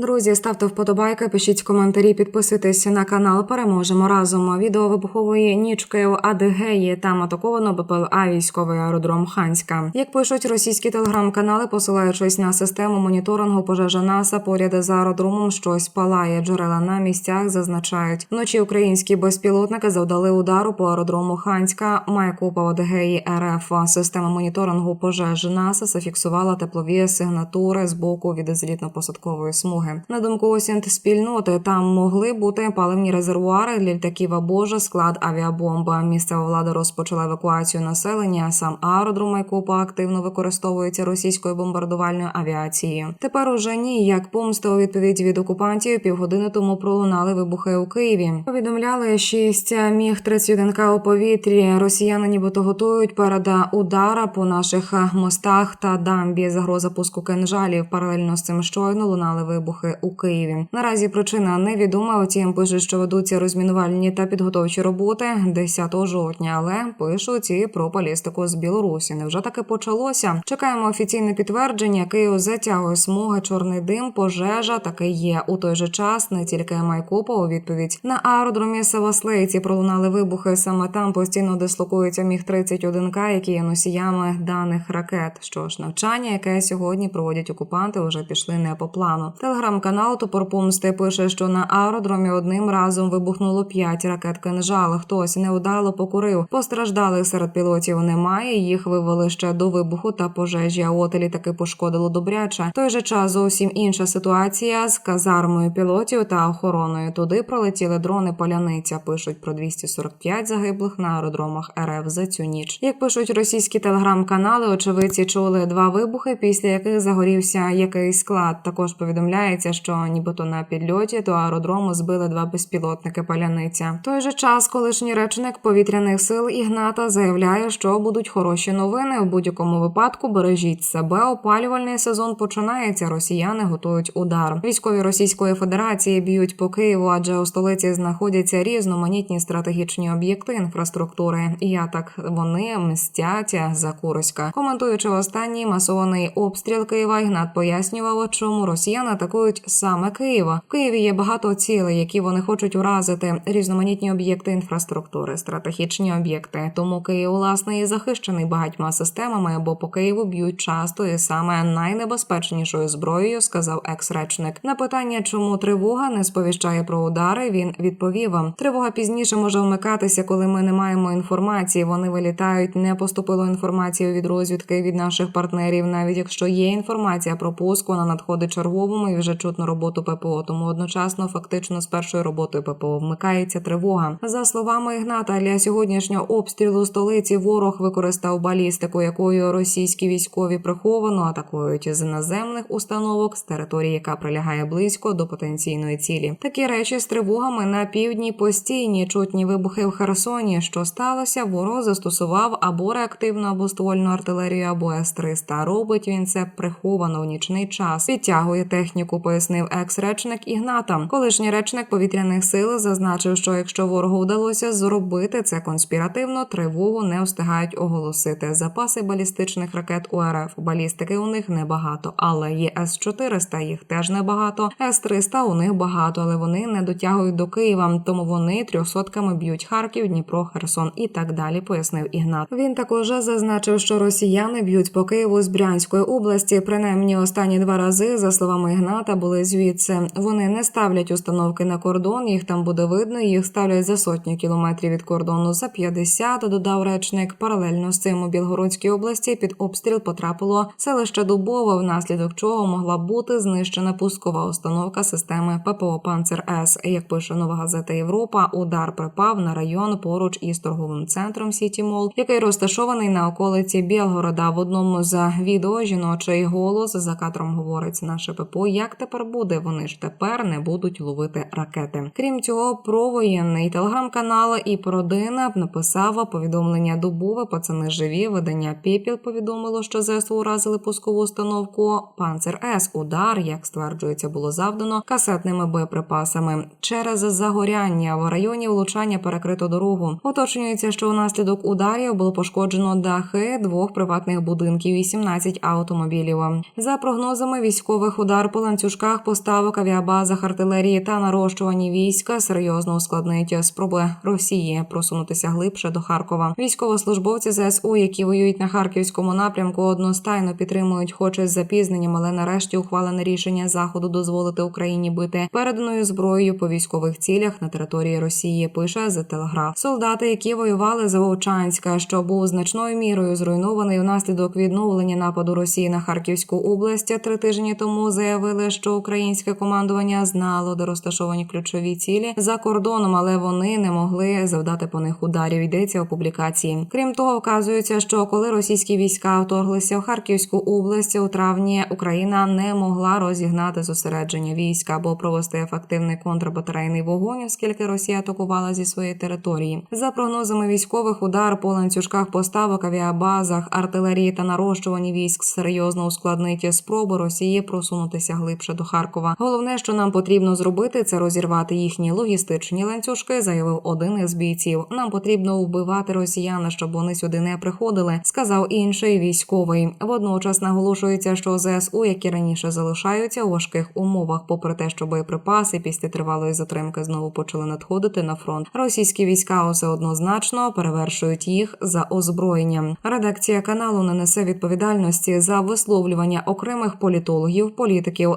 Друзі, ставте вподобайки, пишіть коментарі, підписуйтесь на канал. Переможемо разом. Відео вибухової нічки в Адигеї. Там атаковано БПЛА військовий аеродром Ханська. Як пишуть російські телеграм-канали, посилаючись на систему моніторингу пожежа НАСА, поряд з аеродромом щось палає. Джерела на місцях зазначають. Вночі українські безпілотники завдали удару по аеродрому Ханська. Майкопа Адигеї РФ. Система моніторингу пожеж НАСА зафіксувала теплові сигнатури з боку від злітно-посадкової смуги. На думку осінт спільноти, там могли бути паливні резервуари для літаків або ж склад авіабомба. Місцева влада розпочала евакуацію населення. Сам аеродром Майкопа активно використовується російською бомбардувальною авіацією. Тепер уже ні, як помста у відповідь від окупантів півгодини тому пролунали вибухи у Києві. Повідомляли 6 міг 31 к у повітрі. Росіяни нібито готують перед удара по наших мостах та дамбі. Загроза пуску кинжалів. Паралельно з цим щойно лунали вибухи у Києві. Наразі причина невідома. Втім, пишуть, що ведуться розмінувальні та підготовчі роботи 10 жовтня, але пишуть і про балістику з Білорусі. Невже таки почалося? Чекаємо офіційне підтвердження. Київ затягує смуга, чорний дим, пожежа таки є. У той же час не тільки Майкопа у відповідь на аеродромі Саваслейці пролунали вибухи. Саме там постійно дислокується міг 31 к які є носіями даних ракет. Що ж, навчання, яке сьогодні проводять окупанти, вже пішли не по плану. Телеграм-канал Топор Помсти пише, що на аеродромі одним разом вибухнуло п'ять ракет кинжал. Хтось неудало покурив. Постраждалих серед пілотів немає. Їх вивели ще до вибуху та пожежі. А от літаки пошкодило добряче. Той же час зовсім інша ситуація з казармою пілотів та охороною. Туди пролетіли дрони Поляниця. Пишуть про 245 загиблих на аеродромах РФ за цю ніч. Як пишуть російські телеграм-канали, очевидці чули два вибухи, після яких загорівся якийсь склад. Також повідомляється, що нібито на підльоті до аеродрому збили два безпілотники Поляниця. В той же час колишній речник повітряних сил Ігната заявляє, що будуть хороші новини. В будь-якому випадку бережіть себе. Опалювальний сезон починається. Росіяни готують удар. Військові Російської Федерації б'ють по Києву, адже у столиці знаходяться різноманітні стратегічні об'єкти інфраструктури. І я так вони мстять за Курська. Коментуючи останній масований обстріл Києва, Ігнат пояснював, чому росіяни атакують саме Києва. В Києві є багато цілей, які вони хочуть уразити. Різноманітні об'єкти інфраструктури, стратегічні об'єкти. Тому Київ власне і захищений багатьма системами, бо по Києву б'ють часто і саме найнебезпечнішою зброєю, сказав екс-речник. На питання, чому тривога не сповіщає про удари, він відповів: тривога пізніше може вмикатися, коли ми не маємо інформації. Вони вилітають. Не поступило інформації від розвідки від наших партнерів. Навіть якщо є інформація про пуск, вона надходить черговому і вже чутно роботу ППО. Тому одночасно, фактично, з першою роботою ППО вмикається тривога. За словами Ігната, для сьогоднішнього обстрілу столиці ворог використав балістику, якою російські військові приховано атакують з наземних установок з території, яка прилягає близько до потенційної цілі. Такі речі з тривогами на півдні постійні чутні вибухи в Херсоні. Що сталося? Ворог застосував або реактивну або ствольну артилерію, або С-300. Робить він це приховано в нічний час. Підтягує техніку, пояснив екс-речник Ігната. Колишній речник повітряних сил зазначив, що якщо ворогу вдалося зробити це конспіративно, тривогу не встигають оголосити. Запаси балістичних ракет у РФ. Балістики у них небагато, але є С-400, їх теж небагато. С-300 у них багато, але вони не дотягують до Києва, тому вони трьохсотками б'ють Харків, Дніпро, Херсон і так далі. Пояснив Ігнат. Він також зазначив, що росіяни б'ють по Києву з Брянської області. Принаймні останні два рази, за словами Ігната, були звідси. Вони не ставлять установки на кордон. Їх там буде видно. Їх ставлять за сотню кілометрів від кордону за 50, Додав речник. Паралельно з цим у Білгородській області під обстріл потрапило селище Дубова, внаслідок чого могла бути знищена пускова установка системи ППО Панцер С. Як пише нова газета Європа, удар припав на район поруч із торговим центром Сіті Мол, який розташований на околиці Білгорода. В одному з відео жіночий голос за кадром говорить наше ППО. Як тепер буде? Вони ж тепер не будуть ловити ракети. Крім цього, про воєнний телеграм-канал і Породина написав повідомлення Дубове. Пацани живі. Видання Пепіл повідомило, що ЗСУ уразили пускову установку Панцер С. Удар, як стверджується, було завдано касетними боєприпасами. Через загоряння в районі влучання перекрито дорогу. Уточнюється, що внаслідок ударів було пошкоджено дахи двох приватних будинків і 17 автомобілів. За прогнозами військових удар по ланцюжку ланцюжках поставок авіабазах артилерії та нарощуванні війська серйозно ускладнить спроби Росії просунутися глибше до Харкова. Військовослужбовці ЗСУ, які воюють на харківському напрямку, одностайно підтримують, хоч із запізненням, але нарешті ухвалене рішення заходу дозволити Україні бити переданою зброєю по військових цілях на території Росії. Пише The Telegraph. Солдати, які воювали за Вовчанська, що був значною мірою зруйнований внаслідок відновлення нападу Росії на Харківську область, три тижні тому заявили, що українське командування знало, де розташовані ключові цілі за кордоном, але вони не могли завдати по них ударів. Йдеться у публікації. Крім того, вказується, що коли російські війська вторглися в Харківську область у травні, Україна не могла розігнати зосередження військ або провести ефективний контрбатарейний вогонь, оскільки Росія атакувала зі своєї території. За прогнозами військових, удар по ланцюжках поставок, авіабазах, артилерії та нарощуванні військ серйозно ускладнить спроби Росії просунутися глибше до Харкова. Головне, що нам потрібно зробити, це розірвати їхні логістичні ланцюжки, заявив один із бійців. Нам потрібно вбивати росіян, щоб вони сюди не приходили, сказав інший військовий. Водночас наголошується, що ЗСУ, які раніше залишаються у важких умовах, попри те, що боєприпаси після тривалої затримки знову почали надходити на фронт. Російські війська усе однозначно перевершують їх за озброєнням. Редакція каналу не несе відповідальності за висловлювання окремих політологів, політиків,